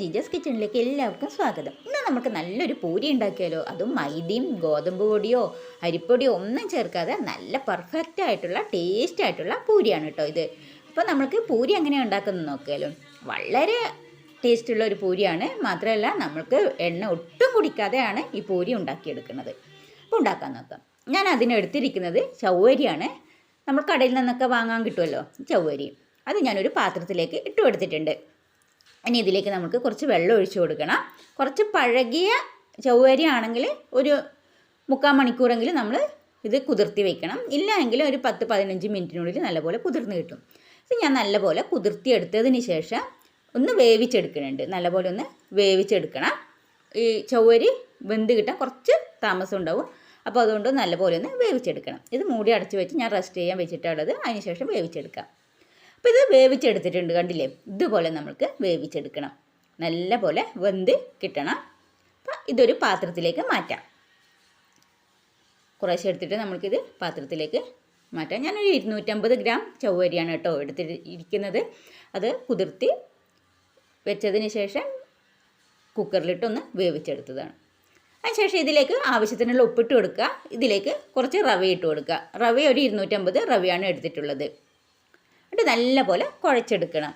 ജിജസ് കിച്ചണിലേക്ക് എല്ലാവർക്കും സ്വാഗതം. ഇന്ന് നമുക്ക് നല്ലൊരു പൂരി ഉണ്ടാക്കിയാലോ? അതും മൈദയും ഗോതമ്പ് പൊടിയോ അരിപ്പൊടിയോ ഒന്നും ചേർക്കാതെ നല്ല പെർഫെക്റ്റ് ആയിട്ടുള്ള ടേസ്റ്റ് ആയിട്ടുള്ള പൂരിയാണ് കേട്ടോ ഇത്. അപ്പോൾ നമുക്ക് പൂരി എങ്ങനെയാണ് ഉണ്ടാക്കുന്നത് നോക്കിയാലോ? വളരെ ടേസ്റ്റുള്ള ഒരു പൂരിയാണ്. മാത്രമല്ല നമുക്ക് എണ്ണ ഒട്ടും കുടിക്കാതെയാണ് ഈ പൂരി ഉണ്ടാക്കിയെടുക്കുന്നത്. അപ്പോൾ ഉണ്ടാക്കാൻ നോക്കാം. ഞാൻ അതിനെടുത്തിരിക്കുന്നത് ചൗവരിയാണ്. നമ്മൾ കടയിൽ നിന്നൊക്കെ വാങ്ങാൻ കിട്ടുമല്ലോ ചൗവരി. അത് ഞാനൊരു പാത്രത്തിലേക്ക് ഇട്ടു കൊടുത്തിട്ടുണ്ട് ഇനി ഇതിലേക്ക് നമുക്ക് കുറച്ച് വെള്ളം ഒഴിച്ച് കൊടുക്കണം. കുറച്ച് പഴകിയ ചൊവ്വരി ആണെങ്കിൽ ഒരു മുക്കാൽ മണിക്കൂറെങ്കിലും നമ്മൾ ഇത് കുതിർത്തി വെക്കണം. ഇല്ല എങ്കിൽ ഒരു പത്ത് പതിനഞ്ച് മിനിറ്റിനുള്ളിൽ നല്ലപോലെ കുതിർന്ന് കിട്ടും. ഇത് ഞാൻ നല്ലപോലെ കുതിർത്തി എടുത്തതിന് ശേഷം ഒന്ന് വേവിച്ചെടുക്കുന്നുണ്ട്. നല്ലപോലെ ഒന്ന് വേവിച്ചെടുക്കണം. ഈ ചൊവ്വരി വെന്ത് കിട്ടാൻ കുറച്ച് താമസം ഉണ്ടാവും. അപ്പോൾ അതുകൊണ്ട് നല്ലപോലെ ഒന്ന് വേവിച്ചെടുക്കണം. ഇത് മൂടി അടച്ച് വെച്ച് ഞാൻ റെസ്റ്റ് ചെയ്യാൻ വെച്ചിട്ടുള്ളത്. അതിന് ശേഷം വേവിച്ചെടുക്കാം. അപ്പോൾ ഇത് വേവിച്ചെടുത്തിട്ടുണ്ട് കണ്ടില്ലേ? ഇതുപോലെ നമുക്ക് വേവിച്ചെടുക്കണം. നല്ല പോലെ വെന്ത് കിട്ടണം. അപ്പം ഇതൊരു പാത്രത്തിലേക്ക് മാറ്റാം. കുറേശ്ശെ എടുത്തിട്ട് നമുക്കിത് പാത്രത്തിലേക്ക് മാറ്റാം. ഞാനൊരു ഇരുന്നൂറ്റമ്പത് ഗ്രാം ചവ്വരിയാണ് കേട്ടോ എടുത്തിരിക്കുന്നത് അത് കുതിർത്തി വെച്ചതിന് ശേഷം കുക്കറിലിട്ടൊന്ന് വേവിച്ചെടുത്തതാണ്. അതിനുശേഷം ഇതിലേക്ക് ആവശ്യത്തിനുള്ള ഉപ്പിട്ട് കൊടുക്കുക. ഇതിലേക്ക് കുറച്ച് റവ ഇട്ട് കൊടുക്കുക. റവ ഒരു ഇരുന്നൂറ്റമ്പത് റവയാണ് എടുത്തിട്ടുള്ളത്. എന്നിട്ട് നല്ലപോലെ കുഴച്ചെടുക്കണം.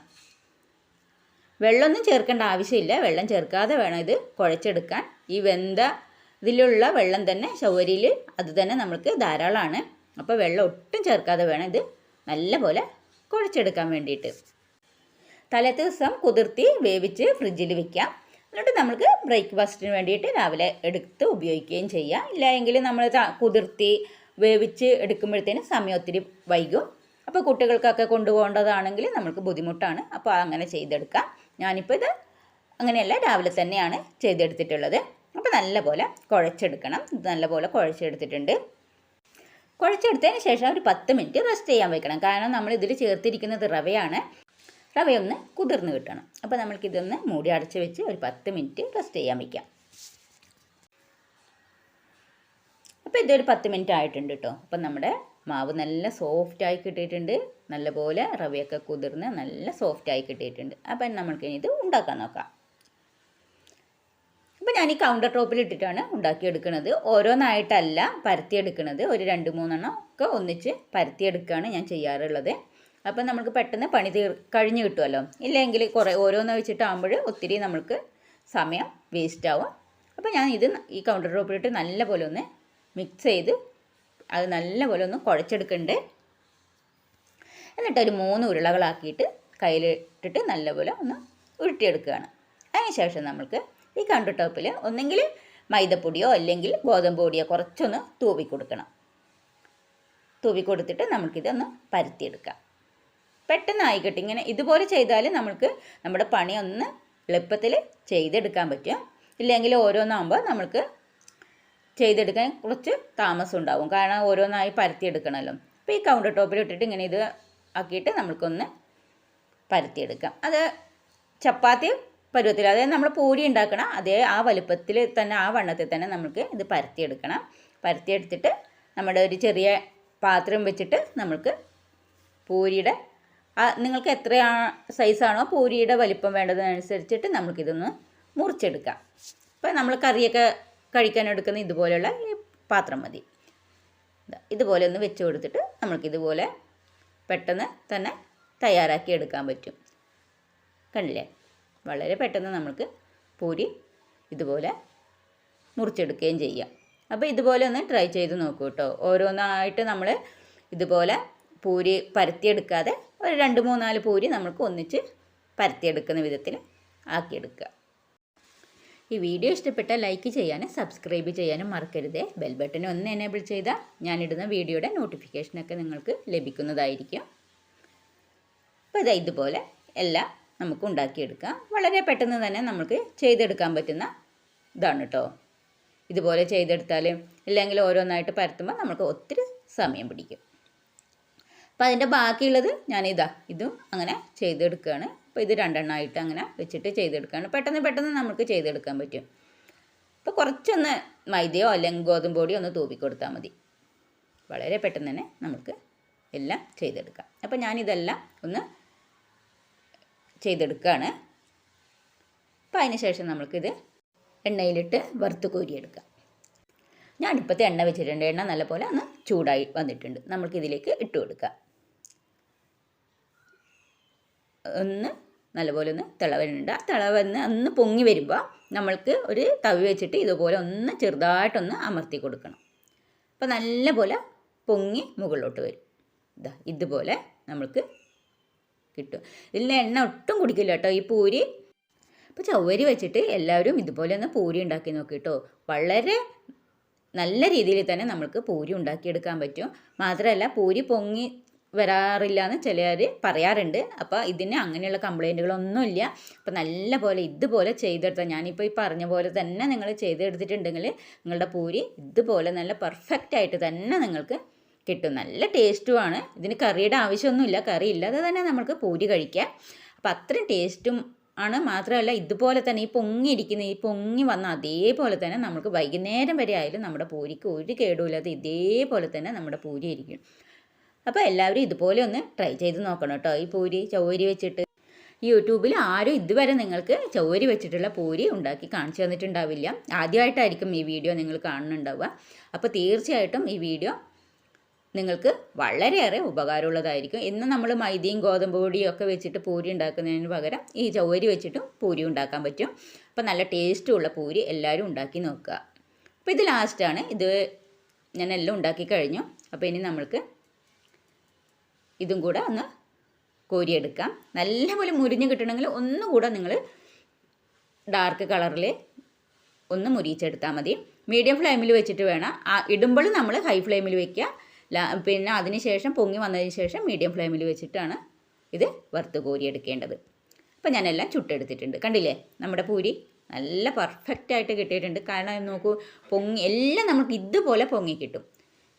വെള്ളമൊന്നും ചേർക്കേണ്ട ആവശ്യമില്ല. വെള്ളം ചേർക്കാതെ വേണം ഇത് കുഴച്ചെടുക്കാൻ. ഈ വെന്ത ഇതിലുള്ള വെള്ളം തന്നെ ശൗരിയിൽ അത് തന്നെ നമുക്ക് ധാരാളമാണ്. അപ്പോൾ വെള്ളം ഒട്ടും ചേർക്കാതെ വേണം ഇത് നല്ലപോലെ കുഴച്ചെടുക്കാൻ വേണ്ടിയിട്ട്. തലേ ദിവസം കുതിർത്തി വേവിച്ച് ഫ്രിഡ്ജിൽ വെക്കാം. എന്നിട്ട് നമുക്ക് ബ്രേക്ക്ഫാസ്റ്റിന് വേണ്ടിയിട്ട് രാവിലെ എടുത്ത് ഉപയോഗിക്കുകയും ചെയ്യാം. ഇല്ല എങ്കിൽ നമ്മൾ കുതിർത്തി വേവിച്ച് എടുക്കുമ്പോഴത്തേന് സമയം ഒത്തിരി വൈകും. അപ്പോൾ കുട്ടികൾക്കൊക്കെ കൊണ്ടുപോകേണ്ടതാണെങ്കിൽ നമ്മൾക്ക് ബുദ്ധിമുട്ടാണ്. അപ്പോൾ അങ്ങനെ ചെയ്തെടുക്കാം. ഞാനിപ്പോൾ ഇത് അങ്ങനെയല്ല രാവിലെ തന്നെയാണ് ചെയ്തെടുത്തിട്ടുള്ളത്. അപ്പോൾ നല്ലപോലെ കുഴച്ചെടുക്കണം. ഇത് നല്ലപോലെ കുഴച്ചെടുത്തിട്ടുണ്ട്. കുഴച്ചെടുത്തതിന് ശേഷം ഒരു പത്ത് മിനിറ്റ് റെസ്റ്റ് ചെയ്യാൻ വെക്കണം. കാരണം നമ്മൾ ഇതിൽ ചേർത്തിരിക്കുന്നത് റവയാണ്. റവയൊന്ന് കുതിർന്ന് കിട്ടണം. അപ്പോൾ നമ്മൾക്കിതൊന്ന് മൂടി അടച്ച് വെച്ച് ഒരു പത്ത് മിനിറ്റ് റെസ്റ്റ് ചെയ്യാൻ വെക്കാം. അപ്പോൾ ഇതൊരു പത്ത് മിനിറ്റ് ആയിട്ടുണ്ട് കേട്ടോ അപ്പം നമ്മുടെ മാവ് നല്ല സോഫ്റ്റ് ആയി കിട്ടിയിട്ടുണ്ട്. നല്ലപോലെ റവയൊക്കെ കുതിർന്ന് നല്ല സോഫ്റ്റ് ആയി കിട്ടിയിട്ടുണ്ട്. അപ്പം നമ്മൾക്ക് ഇത് ഉണ്ടാക്കാൻ നോക്കാം. അപ്പോൾ ഞാൻ ഈ കൗണ്ടർ ടോപ്പിൽ ഇട്ടിട്ടാണ് ഉണ്ടാക്കിയെടുക്കുന്നത്. ഓരോന്നായിട്ടല്ല പരത്തിയെടുക്കുന്നത്. ഒരു രണ്ട് മൂന്നെണ്ണം ഒക്കെ ഒന്നിച്ച് പരത്തിയെടുക്കുകയാണ് ഞാൻ ചെയ്യാറുള്ളത്. അപ്പം നമുക്ക് പെട്ടെന്ന് പണി തീർ കഴിഞ്ഞ് കിട്ടുമല്ലോ. ഇല്ലെങ്കിൽ കുറേ ഓരോന്ന് വെച്ചിട്ടാകുമ്പോൾ ഒത്തിരി നമുക്ക് സമയം വേസ്റ്റ് ആവും. അപ്പോൾ ഞാൻ ഇത് ഈ കൗണ്ടർ ടോപ്പിലിട്ട് നല്ലപോലെ ഒന്ന് മിക്സ് ചെയ്ത് അത് നല്ലപോലെ ഒന്ന് കുഴച്ചെടുക്കുന്നുണ്ട് എന്നിട്ട് ഒരു മൂന്ന് ഉരുളകളാക്കിയിട്ട് കയ്യിലിട്ടിട്ട് നല്ലപോലെ ഒന്ന് ഉരുട്ടിയെടുക്കുകയാണ്. അതിനുശേഷം നമുക്ക് ഈ കൗണ്ടർ ടോപ്പിൽ ഒന്നെങ്കിൽ മൈദപ്പൊടിയോ അല്ലെങ്കിൽ ഗോതമ്പ് പൊടിയോ കുറച്ചൊന്ന് തൂവി കൊടുക്കണം. തൂവി കൊടുത്തിട്ട് നമുക്കിതൊന്ന് പരത്തിയെടുക്കാം. പെട്ടെന്ന് ആയിക്കോട്ടെ ഇങ്ങനെ ഇതുപോലെ ചെയ്താൽ നമുക്ക് നമ്മുടെ പണി ഒന്ന് എളുപ്പത്തിൽ ചെയ്തെടുക്കാൻ പറ്റും. ഇല്ലെങ്കിൽ ഓരോന്നാകുമ്പോൾ നമുക്ക് ചെയ്തെടുക്കാൻ കുറച്ച് താമസം ഉണ്ടാവും കാരണം ഓരോന്നായി പരത്തിയെടുക്കണമല്ലോ അപ്പോൾ ഈ കൗണ്ടർ ടോപ്പിൽ ഇട്ടിട്ട് ഇങ്ങനെ ഇത് ആക്കിയിട്ട് നമുക്കൊന്ന് പരത്തിയെടുക്കാം. അത് ചപ്പാത്തി പരുവത്തിൽ അതായത് നമ്മൾ പൂരി ഉണ്ടാക്കണം അതേ ആ വലുപ്പത്തിൽ തന്നെ ആ വണ്ണത്തിൽ തന്നെ നമുക്ക് ഇത് പരത്തിയെടുക്കണം. പരത്തിയെടുത്തിട്ട് നമ്മുടെ ഒരു ചെറിയ പാത്രം വെച്ചിട്ട് നമുക്ക് പൂരിയുടെ ആ നിങ്ങൾക്ക് എത്ര സൈസാണോ പൂരിയുടെ വലിപ്പം വേണ്ടതിനനുസരിച്ചിട്ട് നമുക്കിതൊന്ന് മുറിച്ചെടുക്കാം. ഇപ്പം നമ്മൾ കറിയൊക്കെ കഴിക്കാൻ എടുക്കുന്ന ഇതുപോലെയുള്ള ഈ പാത്രം മതി. ഇതുപോലെ ഒന്ന് വെച്ച് കൊടുത്തിട്ട് നമുക്കിതുപോലെ പെട്ടെന്ന് തന്നെ തയ്യാറാക്കി എടുക്കാൻ പറ്റും. കണ്ടില്ലേ? വളരെ പെട്ടെന്ന് നമുക്ക് പൂരി ഇതുപോലെ മുറിച്ചെടുക്കുകയും ചെയ്യാം. അപ്പോൾ ഇതുപോലെ ഒന്ന് ട്രൈ ചെയ്ത് നോക്കൂ കേട്ടോ. ഓരോന്നായിട്ട് നമ്മൾ ഇതുപോലെ പൂരി പരത്തിയെടുക്കാതെ ഒരു രണ്ട് മൂന്നാൽ പൂരി നമുക്ക് ഒന്നിച്ച് പരത്തിയെടുക്കുന്ന വിധത്തിൽ ആക്കിയെടുക്കുക. ഈ വീഡിയോ ഇഷ്ടപ്പെട്ടാൽ ലൈക്ക് ചെയ്യാനും സബ്സ്ക്രൈബ് ചെയ്യാനും മറക്കരുതേ. ബെൽ ബട്ടൺ ഒന്ന് എനേബിൾ ചെയ്താൽ ഞാനിടുന്ന വീഡിയോയുടെ നോട്ടിഫിക്കേഷനൊക്കെ നിങ്ങൾക്ക് ലഭിക്കുന്നതായിരിക്കും. അപ്പോൾ ഇതാ ഇതുപോലെ എല്ലാം നമുക്ക് ഉണ്ടാക്കിയെടുക്കാം. വളരെ പെട്ടെന്ന് തന്നെ നമുക്ക് ചെയ്തെടുക്കാൻ പറ്റുന്ന ഇതാണ് കേട്ടോ ഇതുപോലെ ചെയ്തെടുത്താൽ ഇല്ലെങ്കിൽ ഓരോന്നായിട്ട് പരത്തുമ്പോൾ നമുക്ക് ഒത്തിരി സമയം പിടിക്കും. അപ്പോൾ അതിന്റെ ബാക്കിയുള്ളത് ഞാനിതാ ഇതും അങ്ങനെ ചെയ്തെടുക്കുകയാണ്. അപ്പോൾ ഇത് രണ്ടെണ്ണമായിട്ട് അങ്ങനെ വെച്ചിട്ട് ചെയ്തെടുക്കുകയാണ് പെട്ടെന്ന് പെട്ടെന്ന് നമുക്ക് ചെയ്തെടുക്കാൻ പറ്റും. അപ്പോൾ കുറച്ചൊന്ന് മൈദയോ അല്ലെങ്കിൽ ഗോതമ്പ് പൊടിയോ ഒന്ന് തൂപ്പി കൊടുത്താൽ മതി. വളരെ പെട്ടെന്ന് തന്നെ നമുക്ക് എല്ലാം ചെയ്തെടുക്കാം. അപ്പോൾ ഞാനിതെല്ലാം ഒന്ന് ചെയ്തെടുക്കുകയാണ് അപ്പോൾ അതിന് ശേഷം നമുക്കിത് എണ്ണയിലിട്ട് വറുത്ത് കോരിയെടുക്കാം. ഞാൻ ഇപ്പോഴത്തെ എണ്ണ വെച്ചിട്ടുണ്ട്. എണ്ണ നല്ലപോലെ ഒന്ന് ചൂടായി വന്നിട്ടുണ്ട്. നമുക്കിതിലേക്ക് ഇട്ട് കൊടുക്കാം. ഒന്ന് നല്ലപോലെ ഒന്ന് തിളവനുണ്ട് ആ തിളവന്ന് ഒന്ന് പൊങ്ങി വരുമ്പോൾ നമ്മൾക്ക് ഒരു തവി വെച്ചിട്ട് ഇതുപോലെ ഒന്ന് ചെറുതായിട്ടൊന്ന് അമർത്തി കൊടുക്കണം. അപ്പോൾ നല്ലപോലെ പൊങ്ങി മുകളിലോട്ട് വരും. ഇതാ ഇതുപോലെ നമ്മൾക്ക് കിട്ടും. ഇതിൽ എണ്ണ ഒട്ടും കുടിക്കില്ല കേട്ടോ ഈ പൂരി. അപ്പോൾ ചവരി വെച്ചിട്ട് എല്ലാവരും ഇതുപോലെ ഒന്ന് പൂരി ഉണ്ടാക്കി നോക്കി കേട്ടോ. വളരെ നല്ല രീതിയിൽ തന്നെ നമ്മൾക്ക് പൂരി ഉണ്ടാക്കിയെടുക്കാൻ പറ്റും. മാത്രമല്ല പൂരി പൊങ്ങി വരാറില്ല എന്ന് ചിലർ പറയാറുണ്ട്. അപ്പോൾ ഇതിന് അങ്ങനെയുള്ള കംപ്ലൈന്റുകളൊന്നുമില്ല അപ്പോൾ നല്ല പോലെ ഇതുപോലെ ചെയ്തെടുത്താൽ ഞാനിപ്പോൾ ഈ പറഞ്ഞ പോലെ തന്നെ നിങ്ങൾ ചെയ്തെടുത്തിട്ടുണ്ടെങ്കിൽ നിങ്ങളുടെ പൂരി ഇതുപോലെ നല്ല പെർഫെക്റ്റ് ആയിട്ട് തന്നെ നിങ്ങൾക്ക് കിട്ടും. നല്ല ടേസ്റ്റുമാണ് ഇതിന് കറിയുടെ ആവശ്യമൊന്നുമില്ല. കറി ഇല്ലാതെ തന്നെ നമുക്ക് പൂരി കഴിക്കാം. അപ്പോൾ അത്രയും ടേസ്റ്റും ആണ്. മാത്രമല്ല ഇതുപോലെ തന്നെ ഈ പൊങ്ങിയിരിക്കുന്ന ഈ പൊങ്ങി വന്ന അതേപോലെ തന്നെ നമുക്ക് വൈകുന്നേരം വരെ ആയാലും നമ്മുടെ പൂരിക്ക് ഒരു കേടുമില്ലാതെ ഇതേപോലെ തന്നെ നമ്മുടെ പൂരി ഇരിക്കും അപ്പോൾ എല്ലാവരും ഇതുപോലെ ഒന്ന് ട്രൈ ചെയ്ത് നോക്കണം കേട്ടോ ഈ പൂരി ചൗരി വെച്ചിട്ട്. യൂട്യൂബിൽ ആരും ഇതുവരെ നിങ്ങൾക്ക് ചൗരി വെച്ചിട്ടുള്ള പൂരി ഉണ്ടാക്കി കാണിച്ചു തന്നിട്ടുണ്ടാവില്ല. ആദ്യമായിട്ടായിരിക്കും ഈ വീഡിയോ നിങ്ങൾ കാണുന്നുണ്ടാവുക. അപ്പോൾ തീർച്ചയായിട്ടും ഈ വീഡിയോ നിങ്ങൾക്ക് വളരെയേറെ ഉപകാരമുള്ളതായിരിക്കും. ഇന്ന് നമ്മൾ മൈദയും ഗോതമ്പ് പൊടിയും ഒക്കെ വെച്ചിട്ട് പൂരി ഉണ്ടാക്കുന്നതിന് പകരം ഈ ചൗരി വെച്ചിട്ടും പൂരി ഉണ്ടാക്കാൻ പറ്റും. അപ്പോൾ നല്ല ടേസ്റ്റുള്ള പൂരി എല്ലാവരും ഉണ്ടാക്കി നോക്കുക. അപ്പോൾ ഇത് ലാസ്റ്റാണ് ഇത് ഞാൻ എല്ലാം ഉണ്ടാക്കി കഴിഞ്ഞു. അപ്പോൾ ഇനി നമ്മൾക്ക് ഇതും കൂടെ ഒന്ന് കോരിയെടുക്കാം. നല്ലപോലെ മുരിഞ്ഞ് കിട്ടണമെങ്കിൽ ഒന്നുകൂടെ നിങ്ങൾ ഡാർക്ക് കളറിൽ ഒന്ന് മുരിച്ചെടുത്താൽ മതി. മീഡിയം ഫ്ലെയിമിൽ വെച്ചിട്ട് വേണം. ആ ഇടുമ്പോൾ നമ്മൾ ഹൈ ഫ്ലെയിമിൽ വെക്കുക. പിന്നെ അതിന് ശേഷം പൊങ്ങി വന്നതിന് ശേഷം മീഡിയം ഫ്ലെയിമിൽ വെച്ചിട്ടാണ് ഇത് വറുത്ത് കോരിയെടുക്കേണ്ടത്. അപ്പോൾ ഞാനെല്ലാം ചുട്ടെടുത്തിട്ടുണ്ട്. കണ്ടില്ലേ? നമ്മുടെ പൂരി നല്ല പെർഫെക്റ്റ് ആയിട്ട് കിട്ടിയിട്ടുണ്ട്. കാരണം നോക്കൂ പൊങ്ങി എല്ലാം നമുക്ക് ഇതുപോലെ പൊങ്ങി കിട്ടും.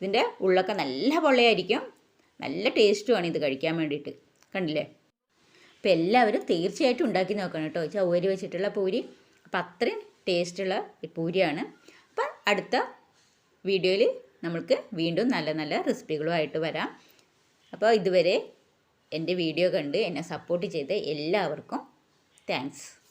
ഇതിന്റെ ഉള്ളൊക്കെ നല്ല പൊള്ളയായിരിക്കും. നല്ല ടേസ്റ്റുമാണ് ഇത് കഴിക്കാൻ വേണ്ടിയിട്ട്. കണ്ടില്ലേ? അപ്പോൾ എല്ലാവരും തീർച്ചയായിട്ടും ഉണ്ടാക്കി നോക്കണം കേട്ടോ. ചവ്വരി വെച്ചിട്ടുള്ള പൂരി. അപ്പം അത്രയും ടേസ്റ്റുള്ള പൂരിയാണ്. അപ്പം അടുത്ത വീഡിയോയിൽ നമ്മൾക്ക് വീണ്ടും നല്ല നല്ല റെസിപ്പികളുമായിട്ട് വരാം. അപ്പോൾ ഇതുവരെ എന്റെ വീഡിയോ കണ്ട് എന്നെ സപ്പോർട്ട് ചെയ്ത എല്ലാവർക്കും താങ്ക്സ്.